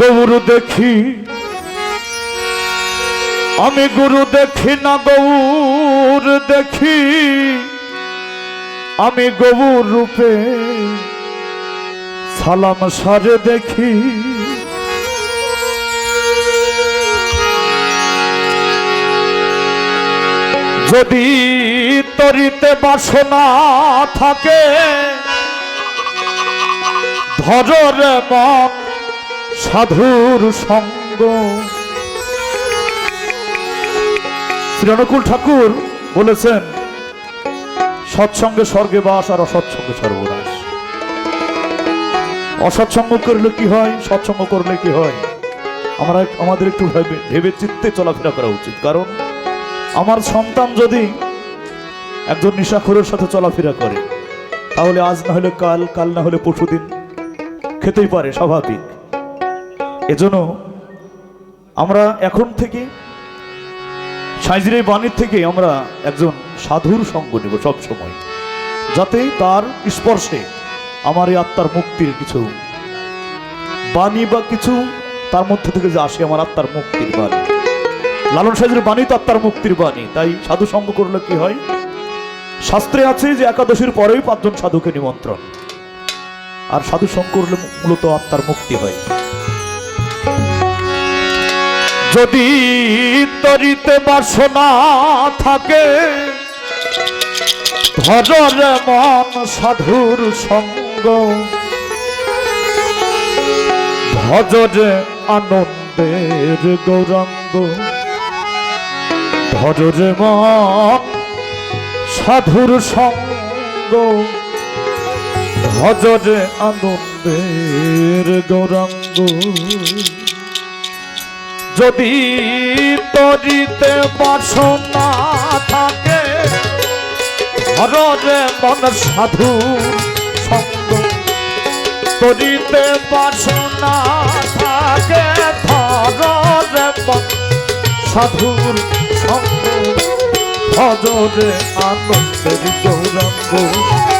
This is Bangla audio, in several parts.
গৌর দেখি। আমি গুরু দেখি না, গৌর দেখি। আমি গৌর রূপে সালাম সারে দেখি। যদি তরিতে বাসনা থাকে ধরে মন সাধুর সঙ্গ। শ্রী অনুকূল ঠাকুর বলেছেন, সৎসঙ্গে স্বর্গে বাস আর অসৎসঙ্গে সর্বনাশ। অসৎসঙ্গ করলে কি হয়? সৎসঙ্গ করলে কি হয়? আমরা আমাদের একটু ভেবে ভেবে চিত্তে চলাফেরা করা উচিত। কারণ আমার সন্তান যদি একজন নিশাখোরের সাথে চলাফেরা করে, তাহলে আজ না হলে কাল কাল না হলে পরশুদিন খেতেই পারে, স্বাভাবিক। এজন্য আমরা এখন থেকে সাইজির এই বাণীর থেকে আমরা একজন সাধুর সঙ্গ নেব সব সময়, যাতে তার স্পর্শে আমার এই আত্মার মুক্তির কিছু বাণী বা কিছু তার মধ্যে থেকে যে আসে আমার আত্মার মুক্তির বাণী। লালন সাহেবের বাণী তো আত্মার মুক্তির বাণী, তাই সাধু সঙ্গ করলে কি হয়? শাস্ত্রে আছে যে একাদশীর পরেই পাঁচজন সাধুকে নিমন্ত্রণ। আর সাধু সঙ্গ করলে মূলত আত্মার মুক্তি হয়। যদি তরিতে বাসনা থাকে, ধরে মন সাধুর সঙ্গ। ভজরে আনন্দের গৌরাঙ্গ। ভজরে মন সাধুর সঙ্গ। ভজরে আনন্দের গৌরাঙ্গ। যদি তরিতে বাসনা থাকে হররে মন সাধু সঙ্গ। তরিতে বাসনা থাকে ধররে মন সাধুর সঙ্গ। ভজরে আনন্দের গৌরঙ্গ।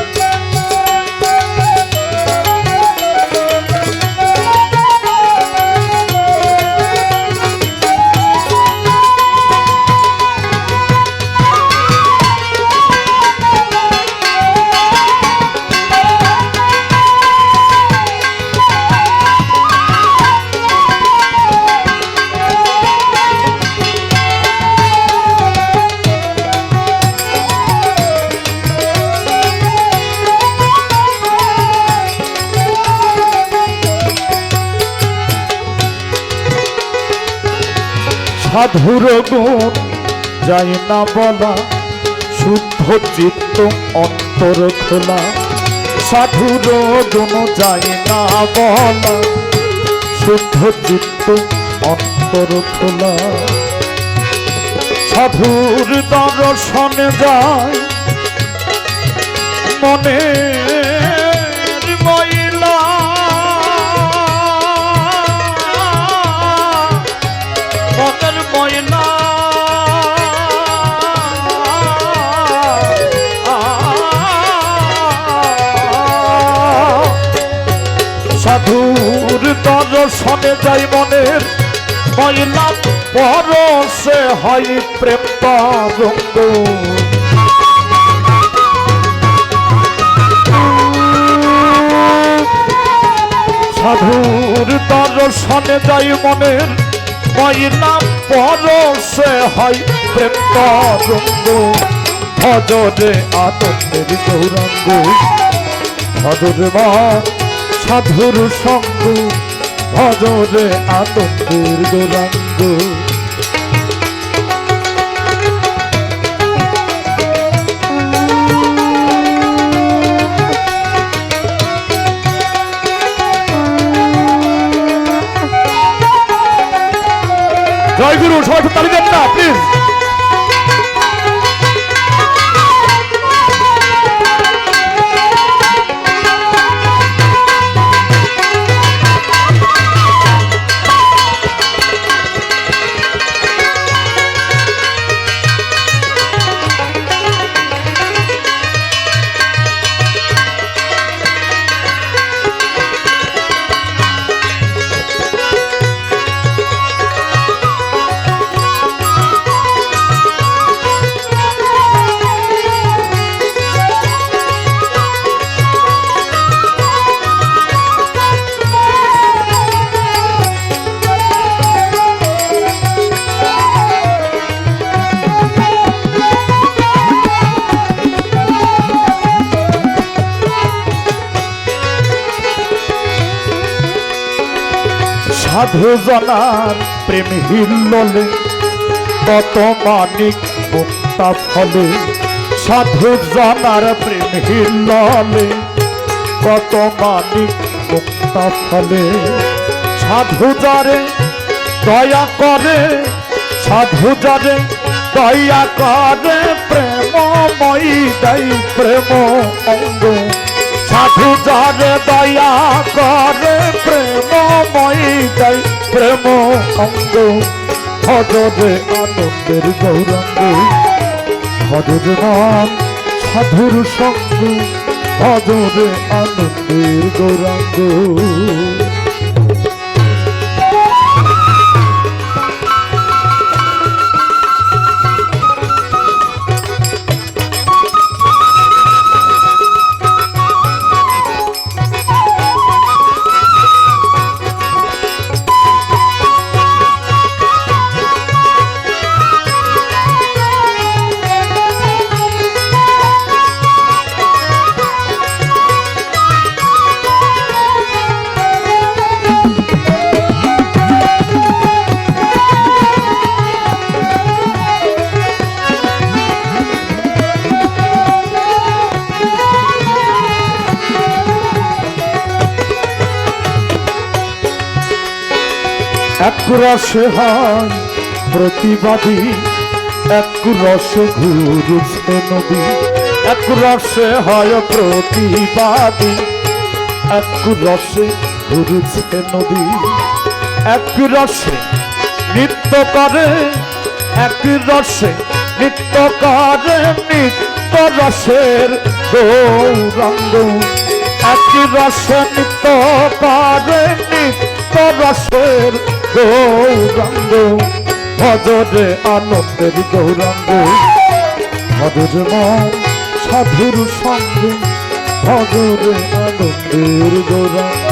সাধুর গুণ যায় না বলা, শুদ্ধ চিত্ত অন্তর খোলা। সাধুর গুণ যায় না বলা, শুদ্ধ চিত্ত অন্তর খোলা। সাধুর দর্শনে যায়, মনে মনের ময়না, পরশে হয় প্রেম তরঙ্গ সাধুর দর্শনে যাই মনের ময়না, পরশে হয় প্রেম তরঙ্গ ভজরে আনন্দের গৌরঙ্গ। ভজরে মা, সাধুর সঙ্গ। ভজরে আনন্দের গোরাঙ্গ। জয় গুরু সবাই তালি দেন না প্লিজ সাধু জনার প্রেম হিল্ললে কত মানিক মুক্তা ফলে, সাধু জনার প্রেম হিল্ললে কত মানিক মুক্তা ফলে। সাধু যারে দয়া করে, সাধু যারে দয়া করে, প্রেমময়ী দেয় প্রেম অঙ্গ সাধু যারে দয়া করে, প্রেমময় যাই, প্রেম অঙ্গ। ভজরে আনন্দের গৌরঙ্গ। ভজরে মান সাধুর সঙ্গ। ভজরে আনন্দের গৌরঙ্গ। রসে হয় প্রতিবাদী, এক রসে ঘুরছে নদী এক রসে হয় প্রতিবাদী, এক রসে ঘুরছে নদী এক রসে নৃত্য করে, এক রসে নৃত্য করে, নিত্য রসের গৌরঙ্গ, এক রসে নৃত্য করে, নিত্য রসের গৌরঙ্গ ভজরে আনন্দের গৌরাঙ্গ। ভজর সাধুর সঙ্গে ভজরে আনন্দের গৌরঙ্গ।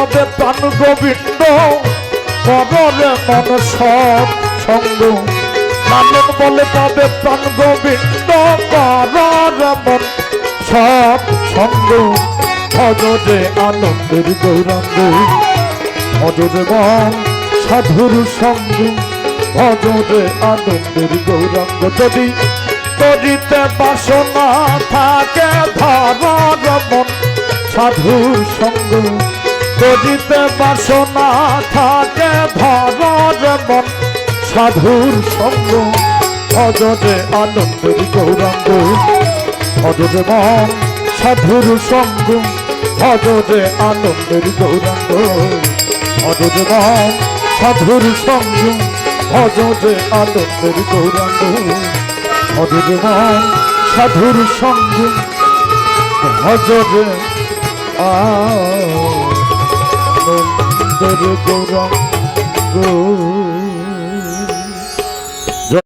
পাবে প্রাণ গোবিন্দ পরে মন সৎ সঙ্গ লালন বলে পাবে প্রাণ গোবিন্দ পরে মন সৎ সঙ্গ ভজরে আনন্দের গৌরঙ্গ ভজরে মন সাধুর সঙ্গ। ভজরে আনন্দের গৌরঙ্গ, যদি তরিতে বাসনা থাকে ধর মন সাধুর সঙ্গ। করিতে বাসনা থাকে ধর মন, সাধুর সঙ্গ অজরে আনন্দের গৌরঙ্গ অজরে মন সাধুর সঙ্গ অজরে আনন্দের গৌরঙ্গ অজরে মন সাধুর সঙ্গ অজরে আনন্দের গৌরঙ্গ অজরে মন সাধুর সঙ্গ ভজরে আনন্দের গৌরঙ্গ